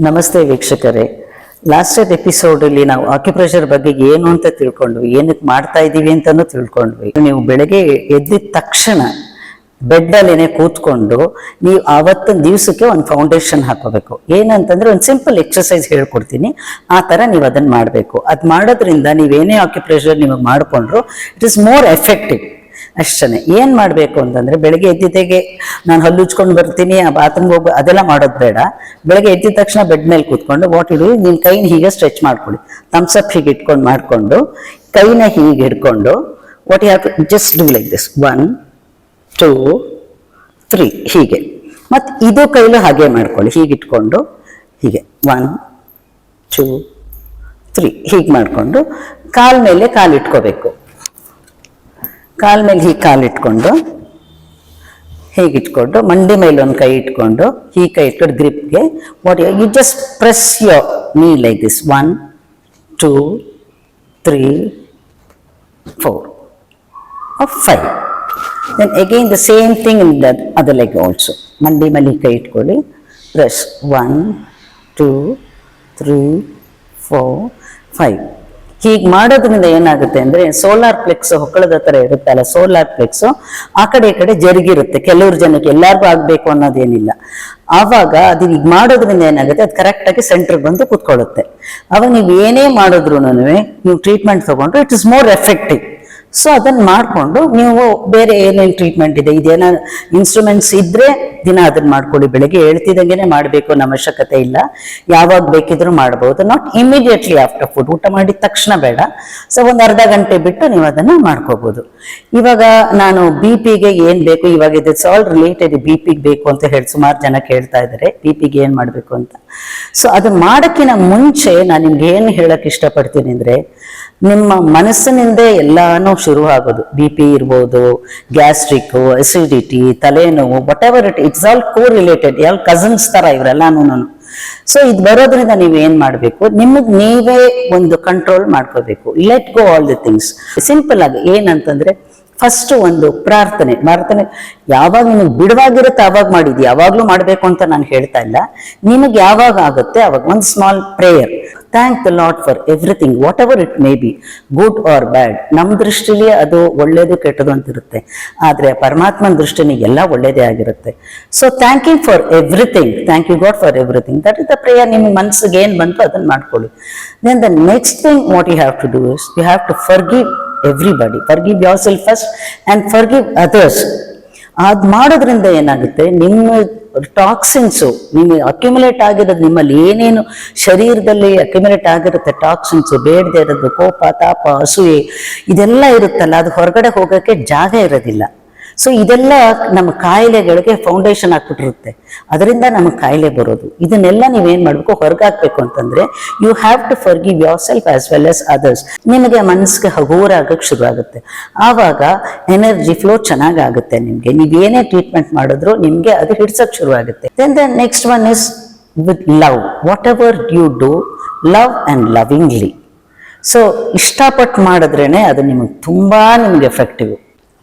ನಮಸ್ತೆ ವೀಕ್ಷಕರೇ. ಲಾಸ್ಟ್ ಎಪಿಸೋಡಲ್ಲಿ ನಾವು ಆಕ್ಯುಪ್ರೆಷರ್ ಬಗ್ಗೆ ಏನು ಅಂತ ತಿಳ್ಕೊಂಡ್ವಿ ಏನಕ್ಕೆ ಮಾಡ್ತಾ ಇದ್ದೀವಿ ಅಂತಲೂ ತಿಳ್ಕೊಂಡ್ವಿ. ನೀವು ಬೆಳಗ್ಗೆ ಎದ್ದಿದ ತಕ್ಷಣ ಬೆಡ್ಡಲ್ಲೇನೆ ಕೂತ್ಕೊಂಡು ನೀವು ಆವತ್ತಿನ ದಿವಸಕ್ಕೆ ಒಂದು ಫೌಂಡೇಶನ್ ಹಾಕೋಬೇಕು ಏನಂತಂದ್ರೆ ಒಂದು ಸಿಂಪಲ್ ಎಕ್ಸಸೈಸ್ ಹೇಳ್ಕೊಡ್ತೀನಿ. ಆ ಥರ ನೀವು ಅದನ್ನು ಮಾಡಬೇಕು. ಅದು ಮಾಡೋದ್ರಿಂದ ನೀವೇನೇ ಆಕ್ಯುಪ್ರೆಷರ್ ನಿಮಗೆ ಮಾಡಿಕೊಂಡ್ರು ಇಟ್ ಇಸ್ ಮೋರ್ ಎಫೆಕ್ಟಿವ್ ಅಷ್ಟೇ ಏನು ಮಾಡಬೇಕು ಅಂತಂದ್ರೆ ಬೆಳಗ್ಗೆ ಎದ್ದಿದ್ದೆಗೆ ನಾನು ಹಲ್ಲುಚ್ಕೊಂಡು ಬರ್ತೀನಿ, ಆ ಬಾತ್ರೂಮ್ಗೆ ಹೋಗಿ ಅದೆಲ್ಲ ಮಾಡೋದು ಬೇಡ. ಬೆಳಗ್ಗೆ ಎದ್ದಿದ ತಕ್ಷಣ ಬೆಡ್ ಮೇಲೆ ಕೂತ್ಕೊಂಡು ವಾಟ್ ಇಡು ನಿನ್ನ ಕೈನ ಹೀಗೆ ಸ್ಟ್ರೆಚ್ ಮಾಡ್ಕೊಳ್ಳಿ ಥಮ್ಸ್ ಅಪ್ ಹೀಗೆ ಇಟ್ಕೊಂಡು ಮಾಡಿಕೊಂಡು, ಕೈನ ಹೀಗೆ ಹಿಡ್ಕೊಂಡು what you just do like this one two three ಹೀಗೆ. ಮತ್ತು ಇದು ಕೈಲೂ ಹಾಗೆ ಮಾಡ್ಕೊಳ್ಳಿ. ಹೀಗೆ ಇಟ್ಕೊಂಡು, ಹೀಗೆ. ಒನ್ ಟೂ ತ್ರೀ ಹೀಗೆ ಮಾಡಿಕೊಂಡು, ಕಾಲ್ ಮೇಲೆ ಕಾಲು ಇಟ್ಕೋಬೇಕು. ಕಾಲ್ ಮೇಲೆ ಹೀಗೆ ಕಾಲು ಇಟ್ಕೊಂಡು ಹೀಗೆ ಇಟ್ಕೊಂಡು, ಮಂಡಿ ಮೇಲೆ ಒಂದು ಕೈ ಇಟ್ಕೊಂಡು ಹೀಗೆ ಕೈ ಇಟ್ಕೊಂಡು ಗ್ರಿಪ್ಗೆ what you just press your knee like this one two three four five then again the same thing in the other leg also ಮಂಡಿ ಮೇಲೆ ಕೈ ಇಟ್ಕೊಳ್ಳಿ. Press one two three four five ಹೀಗೆ ಮಾಡೋದ್ರಿಂದ ಏನಾಗುತ್ತೆ ಅಂದ್ರೆ ಸೋಲಾರ್ ಪ್ಲೆಕ್ಸ್ ಹೊಕ್ಕಳದ ಹತ್ರ ಇರುತ್ತಲ್ಲ ಸೋಲಾರ್ ಫ್ಲೆಕ್ಸ್ ಆ ಕಡೆ ಈ ಕಡೆ ಜರುಗಿರುತ್ತೆ. ಕೆಲವ್ರ ಜನಕ್ಕೆ ಎಲ್ಲರಿಗೂ ಆಗ್ಬೇಕು ಅನ್ನೋದೇನಿಲ್ಲ. ಆವಾಗ ಅದು ಈಗ ಮಾಡೋದ್ರಿಂದ ಏನಾಗುತ್ತೆ, ಅದು ಕರೆಕ್ಟಾಗಿ ಸೆಂಟ್ರಿಗೆ ಬಂದು ಕೂತ್ಕೊಳ್ಳುತ್ತೆ. ಅವಾಗ ನೀವು ಏನೇ ಮಾಡಿದ್ರು ನೀವು ಟ್ರೀಟ್ಮೆಂಟ್ ತಗೊಂಡ್ರೆ it is more effective so ಅದನ್ನ ಮಾಡಿಕೊಂಡು ನೀವು ಬೇರೆ ಏನೇನು ಟ್ರೀಟ್ಮೆಂಟ್ ಇದೆ? ಇದೇನ ಇನ್ಸ್ಟ್ರೂಮೆಂಟ್ಸ್ ಇದ್ರೆ ದಿನ ಅದನ್ನ ಮಾಡ್ಕೊಳ್ಳಿ, ಬೆಳಗ್ಗೆ ಹೇಳ್ತಿದ್ದಂಗೆ ಮಾಡಬೇಕು ನಮ್ಮ ಅವಶ್ಯಕತೆ ಇಲ್ಲ. ಯಾವಾಗ ಬೇಕಿದ್ರೂ ಮಾಡ್ಬೋದು. ನಾಟ್ ಇಮಿಡಿಯೇಟ್ಲಿ ಆಫ್ಟರ್ ಫುಡ್ ಊಟ ಮಾಡಿದ ತಕ್ಷಣ ಬೇಡ. ಸೊ ಒಂದು ಅರ್ಧ ಗಂಟೆ ಬಿಟ್ಟು ನೀವು ಅದನ್ನ ಮಾಡ್ಕೋಬಹುದು ಇವಾಗ ನಾನು ಬಿ ಪಿಗೆ ಏನ್ ಬೇಕು? ಇವಾಗ ಇಟ್ಸ್ ಆಲ್ ರಿಲೇಟೆಡ್ ಬಿ ಪಿಗೆ ಬೇಕು ಅಂತ ಹೇಳಿ ಸುಮಾರು ಜನ ಕೇಳ್ತಾ ಇದ್ದಾರೆ ಬಿ ಪಿಗೆ ಏನ್ ಮಾಡಬೇಕು ಅಂತ. ಸೊ ಅದು ಮಾಡಕ್ಕಿಂತ ಮುಂಚೆ ನಾನು ನಿಮ್ಗೆ ಏನು ಹೇಳಕ್ ಇಷ್ಟಪಡ್ತೀನಿ ಅಂದ್ರೆ, ನಿಮ್ಮ ಮನಸ್ಸಿನಿಂದ ಎಲ್ಲಾನು ಶುರು ಆಗೋದು ಬಿ ಪಿ ಇರ್ಬೋದು ಗ್ಯಾಸ್ಟ್ರಿಕ್ ಅಸಿಡಿಟಿ ತಲೆನೋವು whatever it it's all correlated ಎಲ್ಲ ಕಸನ್ಸ್ ತರ ಇವರೆಲ್ಲಾನು ಸೊ ಇದು ಬರೋದ್ರಿಂದ ನೀವು ಏನ್ ಮಾಡ್ಬೇಕು? ನಿಮಗ್ ನೀವೇ ಒಂದು ಕಂಟ್ರೋಲ್ ಮಾಡ್ಕೋಬೇಕು. Let go all the things simple ಆಗಿ ಏನಂತಂದ್ರೆ ಫಸ್ಟ್ ಒಂದು ಪ್ರಾರ್ಥನೆ. ಪ್ರಾರ್ಥನೆ ಯಾವಾಗ ನಿಮಗೆ ಬಿಡುವಾಗಿರುತ್ತೆ ಆವಾಗ ಮಾಡಿದ್ವಿ ಯಾವಾಗ್ಲೂ ಮಾಡಬೇಕು ಅಂತ ನಾನು ಹೇಳ್ತಾ ಇಲ್ಲ. ನಿಮಗೆ ಯಾವಾಗ ಆಗುತ್ತೆ ಅವಾಗ ಒಂದು small prayer thank the lot for everything whatever it may be good or bad ನಮ್ಮ ದೃಷ್ಟಿಲಿ ಅದು ಒಳ್ಳೇದು ಕೆಟ್ಟದು ಅಂತ ಇರುತ್ತೆ. ಆದರೆ ಪರಮಾತ್ಮನ ದೃಷ್ಟಿನಿ ಎಲ್ಲ ಒಳ್ಳೇದೇ ಆಗಿರುತ್ತೆ. So thank you for everything thank you god for everything that is the prayer ನಿಮ್ಮ ಮನಸ್ಸಿಗೆ ಏನು ಬಂತು ಅದನ್ನು ಮಾಡ್ಕೊಳ್ಳಿ. Then the next thing what you have to do is you have to forgive everybody forgive yourself first and forgive others ಅದು ಮಾಡೋದ್ರಿಂದ ಏನಾಗುತ್ತೆ? ನಿಮ್ಮ ಟಾಕ್ಸಿನ್ಸು ನಿಮಗೆ ಅಕ್ಯುಮುಲೇಟ್ ಆಗಿರೋದು ನಿಮ್ಮಲ್ಲಿ ಏನೇನು ಶರೀರದಲ್ಲಿ ಅಕ್ಯುಮುಲೇಟ್ ಆಗಿರುತ್ತೆ ಟಾಕ್ಸಿನ್ಸು ಬೇಡದೆ ಇರೋದು ಕೋಪ, ತಾಪ, ಅಸೂಯೆ, ಇದೆಲ್ಲ ಇರುತ್ತಲ್ಲ, ಅದು ಹೊರಗಡೆ ಹೋಗೋಕ್ಕೆ ಜಾಗ ಇರೋದಿಲ್ಲ. ಸೊ ಇದೆಲ್ಲ ನಮ್ಮ ಕಾಯಿಲೆಗಳಿಗೆ ಫೌಂಡೇಶನ್ ಹಾಕ್ಬಿಟ್ಟಿರುತ್ತೆ ಅದರಿಂದ ನಮಗೆ ಕಾಯಿಲೆ ಬರೋದು. ಇದನ್ನೆಲ್ಲ ನೀವೇನ್ ಮಾಡಬೇಕು? ಹೊರಗೆ ಹಾಕ್ಬೇಕು ಅಂತಂದ್ರೆ you have to forgive yourself as well as others ನಿಮಗೆ ಮನಸ್ಸಿಗೆ ಹಗುರ ಆಗಕ್ಕೆ ಶುರು ಆವಾಗ ಎನರ್ಜಿ ಫ್ಲೋ ಚೆನ್ನಾಗಿ ಆಗುತ್ತೆ ನಿಮಗೆ ನೀವೇನೇ ಟ್ರೀಟ್ಮೆಂಟ್ ಮಾಡಿದ್ರು ನಿಮಗೆ ಅದು ಹಿಡ್ಸಕ್ ಶುರು ಆಗುತ್ತೆ then the next one is with love whatever you do love and lovingly so ಇಷ್ಟಪಟ್ಟು ಮಾಡಿದ್ರೇ ಅದು ನಿಮಗೆ ತುಂಬಾ ನಿಮಗೆ ಎಫೆಕ್ಟಿವ್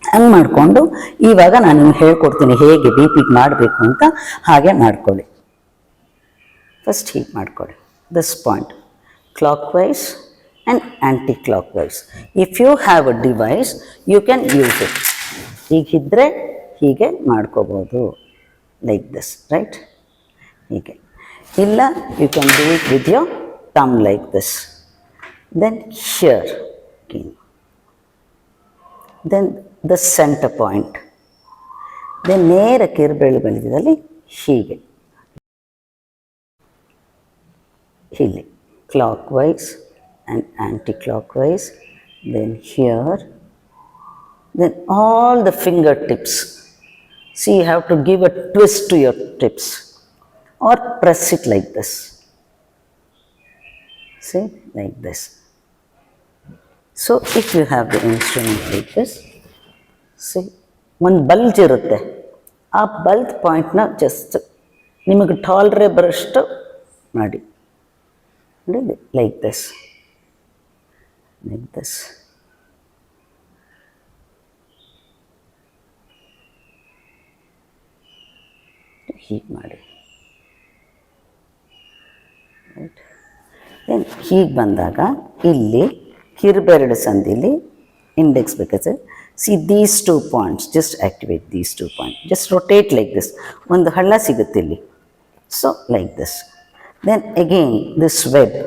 ಹಂಗೆ ಮಾಡಿಕೊಂಡು ಇವಾಗ ನಾನು ನಿಮ್ಗೆ ಹೇಳ್ಕೊಡ್ತೀನಿ ಹೇಗೆ ಬಿ ಪಿಗೆ ಮಾಡಬೇಕು ಅಂತ ಹಾಗೆ ಮಾಡ್ಕೊಳ್ಳಿ. ಫಸ್ಟ್ ಹೀಗೆ ಮಾಡ್ಕೊಳ್ಳಿ. This point clockwise and anticlockwise if you have a device you can use it ಹೀಗಿದ್ದರೆ ಹೀಗೆ ಮಾಡ್ಕೋಬೋದು. ಲೈಕ್ ದಿಸ್ ರೈಟ್ ಹೀಗೆ. ಇಲ್ಲ you can do it with your thumb like this then here then the centre point then ನೇರ ಕಿರುಬೆರಳು ಬೆಳೆದಿದ್ದಲ್ಲಿ ಹೀಗೆ ಇಲ್ಲಿ clockwise and anticlockwise then here then all the fingertips see you have to give a twist to your tips or press it like this see like this so if you have the instrument like this see ಒಂದು bulge ಇರುತ್ತೆ. ಆ bulge ಪಾಯಿಂಟ್ನ just ನಿಮಗೆ ಟಾಲ್ರೆ ಬರೋಷ್ಟು ಮಾಡಿ. ನೋಡಿ like this like this ಹೀಗೆ ಮಾಡಿ. Then ಹೀಗೆ ಬಂದಾಗ ಇಲ್ಲಿ ಕಿರುಬೆರಡು ಸಂದಿಲಿ ಇಂಡೆಕ್ಸ್ ಬೇಕಾದ್ರೆ see these two points just activate these two point just rotate like this ಒಂದು ಹಳ್ಳ ಸಿಗುತ್ತೆ ಇಲ್ಲಿ. So like this then again this web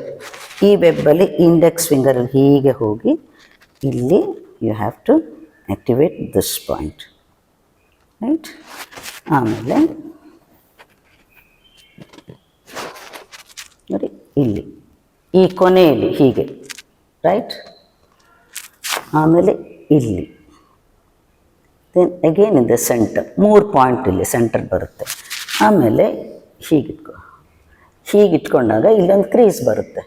ಈ ವೆಬ್ಬಲ್ಲಿ ಇಂಡೆಕ್ಸ್ ಫಿಂಗರಲ್ಲಿ ಹೀಗೆ ಹೋಗಿ ಇಲ್ಲಿ you have to activate this point right ಆಮೇಲೆ ನೋಡಿ, ಇಲ್ಲಿ. ಈ ಕೊನೆಯಲ್ಲಿ ಹೀಗೆ. ರೈಟ್ ಆಮೇಲೆ ಇಲ್ಲಿ. ದೆನ್ ಅಗೇನ್ ಇದೆ ಸೆಂಟರ್ ಮೂರು ಪಾಯಿಂಟ್ ಇಲ್ಲಿ ಸೆಂಟರ್ ಬರುತ್ತೆ ಆಮೇಲೆ ಹೀಗಿಟ್ಕೊ ಹೀಗಿಟ್ಕೊಂಡಾಗ ಇಲ್ಲೊಂದು ಕ್ರೀಸ್ ಬರುತ್ತೆ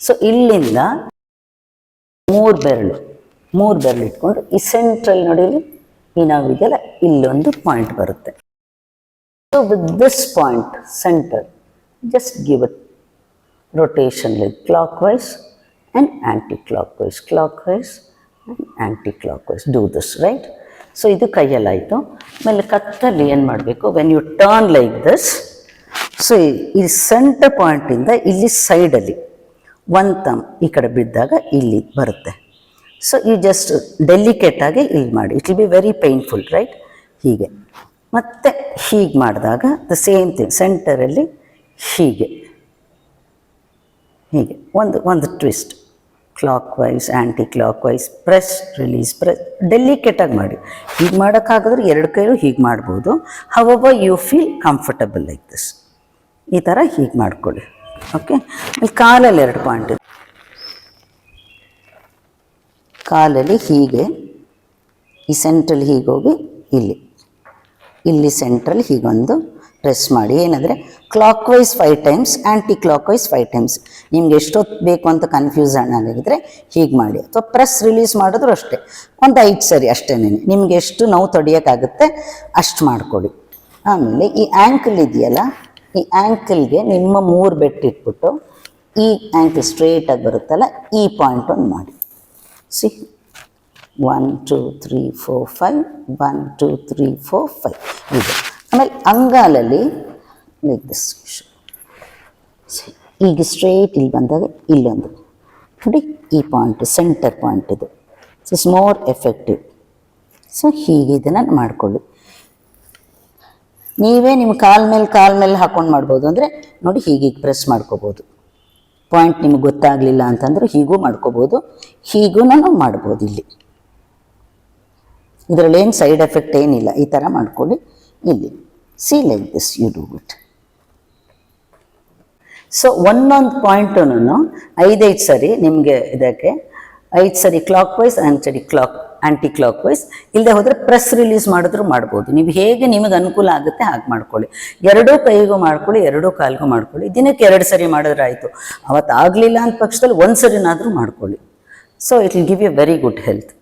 ಸೊ ಇಲ್ಲಿಂದ ಮೂರು ಬೆರಳು ಮೂರು ಬೆರಳು ಇಟ್ಕೊಂಡು ಈ ಸೆಂಟ್ರಲ್ ನೋಡಿ ಈ ನಾವಿದೆಯಲ್ಲ ಇಲ್ಲೊಂದು ಪಾಯಿಂಟ್ ಬರುತ್ತೆ so with this point centre just give ರೊಟೇಷನ್ಲಿ clockwise and clockwise and anti-clockwise, clockwise and anti-clockwise. Do this, right? So ಇದು ಕೈಯಲ್ಲಾಯಿತು. ಆಮೇಲೆ ಕತ್ತಲ್ಲಿ ಏನು ಮಾಡಬೇಕು? When you turn like this so ಈ ಸೆಂಟರ್ ಪಾಯಿಂಟಿಂದ ಇಲ್ಲಿ ಸೈಡಲ್ಲಿ ಒನ್ ತಮ್ ಈ ಕಡೆ ಬಿದ್ದಾಗ ಇಲ್ಲಿ ಬರುತ್ತೆ. ಸೊ ಈ ಜಸ್ಟ್ ಡೆಲಿಕೇಟಾಗಿ ಇಲ್ಲಿ ಮಾಡಿ. It will be very painful right ಹೀಗೆ. ಮತ್ತೆ ಹೀಗೆ ಮಾಡಿದಾಗ ದ ಸೇಮ್ ಥಿಂಗ್ ಸೆಂಟರಲ್ಲಿ ಹೀಗೆ. ಹೀಗೆ. ಒಂದು ಒಂದು twist clockwise anticlockwise press release press ಡೆಲಿಕೇಟಾಗಿ ಮಾಡಿ. ಹೀಗೆ ಮಾಡೋಕ್ಕಾಗಿದ್ರೆ ಎರಡು ಕೈಲೂ ಹೀಗೆ ಮಾಡ್ಬೋದು. ಹವವ you feel comfortable like this ಈ ಥರ ಹೀಗೆ ಮಾಡ್ಕೊಳ್ಳಿ. ಓಕೆ ಇಲ್ಲಿ ಕಾಲಲ್ಲಿ ಎರಡು ಪಾಯಿಂಟ್ ಕಾಲಲ್ಲಿ ಹೀಗೆ, ಈ ಸೆಂಟ್ರಲ್ಲಿ ಹೀಗೆ ಹೋಗಿ ಇಲ್ಲಿ. ಇಲ್ಲಿ ಸೆಂಟ್ರಲ್ಲಿ ಹೀಗೊಂದು ಪ್ರೆಸ್ ಮಾಡಿ, ಏನಂದರೆ clockwise five times anticlockwise five times ನಿಮ್ಗೆ ಎಷ್ಟೊತ್ತು ಬೇಕು ಅಂತ ಕನ್ಫ್ಯೂಸ್ ಆಗಿದ್ರೆ ಹೀಗೆ ಮಾಡಿ. ಅಥವಾ ಪ್ರೆಸ್ ರಿಲೀಸ್ ಮಾಡಿದ್ರು ಅಷ್ಟೇ. ಒಂದು ಐದು ಸರಿ ಅಷ್ಟೇ ನಿಮ್ಗೆ ಎಷ್ಟು ನೋವು ತಡೆಯೋಕ್ಕಾಗುತ್ತೆ ಅಷ್ಟು ಮಾಡಿಕೊಡಿ. ಆಮೇಲೆ ಈ ಆ್ಯಂಕಲ್ ಇದೆಯಲ್ಲ, ಈ ಆ್ಯಂಕಲ್ಗೆ ನಿಮ್ಮ ಮೂರು ಬೆಟ್ಟಿಟ್ಬಿಟ್ಟು ಈ ಆ್ಯಂಕಲ್ ಸ್ಟ್ರೇಟಾಗಿ ಬರುತ್ತಲ್ಲ, ಈ ಪಾಯಿಂಟ್ ಒಂದು ಮಾಡಿ. See one two three four five one two three four five ಇದೆ. ಆಮೇಲೆ ಅಂಗಾಲಲ್ಲಿ ಲೈಕ್ ದಿಸ್ ಈಗ ಸ್ಟ್ರೇಟ್ ಇಲ್ಲಿ ಬಂದಾಗ ಇಲ್ಲೊಂದು ನೋಡಿ ಈ ಪಾಯಿಂಟ್ ಸೆಂಟರ್ ಪಾಯಿಂಟ್ ಇದು. ಇಸ್ ಮೋರ್ ಎಫೆಕ್ಟಿವ್ ಸೊ ಹೀಗೆ ಇದನ್ನು ಮಾಡಿಕೊಳ್ಳಿ. ನೀವೇ ನಿಮ್ಮ ಕಾಲ್ ಮೇಲೆ ಕಾಲ್ ಮೇಲೆ ಹಾಕೊಂಡು ಮಾಡ್ಬೋದು ಅಂದರೆ ನೋಡಿ ಹೀಗೆ ಪ್ರೆಸ್ ಮಾಡ್ಕೋಬೋದು. ಪಾಯಿಂಟ್ ನಿಮ್ಗೆ ಗೊತ್ತಾಗಲಿಲ್ಲ ಅಂತಂದ್ರೆ ಹೀಗೂ ಮಾಡ್ಕೋಬೋದು. ಹೀಗೂ ನಾವು ಮಾಡ್ಬೋದು ಇಲ್ಲಿ. ಇದರಲ್ಲಿ ಏನು ಸೈಡ್ ಎಫೆಕ್ಟ್ ಏನಿಲ್ಲ, ಈ ಥರ ಮಾಡ್ಕೊಳ್ಳಿ. ಇಲ್ಲಿ. See like this you do it so ಒಂದೊಂದು ಪಾಯಿಂಟನ್ನು ಐದೈದು ಸರಿ ನಿಮಗೆ ಇದಕ್ಕೆ ಐದು ಸರಿ ಕ್ಲಾಕ್ ವೈಸ್ ಸರಿ ಕ್ಲಾಕ್ ಆ್ಯಂಟಿ ಕ್ಲಾಕ್ ವೈಸ್ ಇಲ್ಲದೆ ಹೋದರೆ ಪ್ರೆಸ್ ರಿಲೀಸ್ ಮಾಡಿದ್ರು ಮಾಡ್ಬೋದು. ನೀವು ಹೇಗೆ ನಿಮಗೆ ಅನುಕೂಲ ಆಗುತ್ತೆ ಹಾಗೆ ಮಾಡ್ಕೊಳ್ಳಿ. ಎರಡೂ ಕೈಗೂ ಮಾಡ್ಕೊಳ್ಳಿ, ಎರಡೂ ಕಾಲಿಗೂ ಮಾಡ್ಕೊಳ್ಳಿ. ದಿನಕ್ಕೆ ಎರಡು ಸರಿ ಮಾಡಿದ್ರೆ ಆಯಿತು. ಅವತ್ತು ಆಗಲಿಲ್ಲ ಅಂತ ಪಕ್ಷದಲ್ಲಿ ಒಂದು ಸರಿನಾದರೂ ಮಾಡ್ಕೊಳ್ಳಿ so it will give you very good health